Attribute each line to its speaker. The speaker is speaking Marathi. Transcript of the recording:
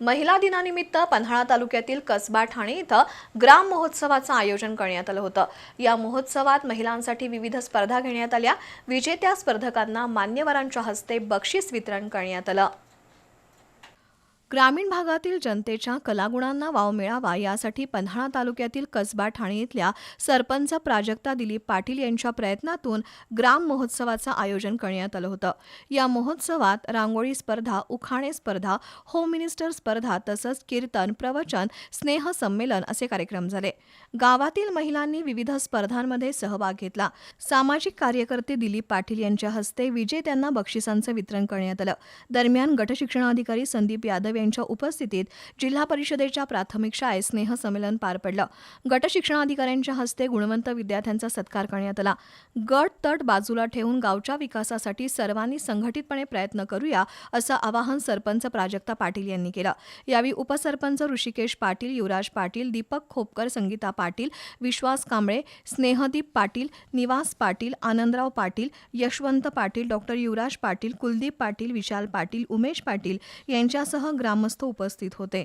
Speaker 1: महिला दिनानिमित्त पन्हाळा तालुक्यातील कसबा ठाणे इथं ग्राम महोत्सवाचं आयोजन करण्यात आलं होतं. या महोत्सवात महिलांसाठी विविध स्पर्धा घेण्यात आल्या. विजेत्या स्पर्धकांना मान्यवरांच्या हस्ते बक्षीस वितरण करण्यात आलं. ग्रामीण भागातील जनतेच्या कलागुणांना वाव मिळावा यासाठी पन्हाळा तालुक्यातील कसबा ठाणे इथल्या सरपंच प्राजक्ता दिलीप पाटील यांच्या प्रयत्नातून ग्राम महोत्सवाचं आयोजन करण्यात आलं होतं. या महोत्सवात रांगोळी स्पर्धा उखाणे स्पर्धा होम मिनिस्टर स्पर्धा तसंच कीर्तन प्रवचन स्नेह संमेलन असे कार्यक्रम झाले. गावातील महिलांनी विविध स्पर्धांमध्ये सहभाग घेतला. सामाजिक कार्यकर्ते दिलीप पाटील यांच्या हस्ते विजेत्यांना बक्षिसांचं वितरण करण्यात आलं. दरम्यान गटशिक्षणाधिकारी संदीप यादव यांच्या उपस्थितीत जिल्हा परिषदेच्या प्राथमिक शाळेत स्नेह संमेलन पार पडलं. गट शिक्षणाधिकाऱ्यांच्या हस्ते गुणवंत विद्यार्थ्यांचा सत्कार करण्यात आला. गट तट बाजूला ठेवून गावच्या विकासासाठी सर्वांनी संघटितपणे प्रयत्न करूया असं आवाहन सरपंच प्राजक्ता पाटील यांनी केलं. यावेळी उपसरपंच ऋषिकेश पाटील युवराज पाटील दीपक खोपकर संगीता पाटील विश्वास कांबळे स्नेहदीप पाटील निवास पाटील आनंदराव पाटील यशवंत पाटील डॉक्टर युवराज पाटील कुलदीप पाटील विशाल पाटील उमेश पाटील यांच्यासह ग्रामस्थ उपस्थित होते.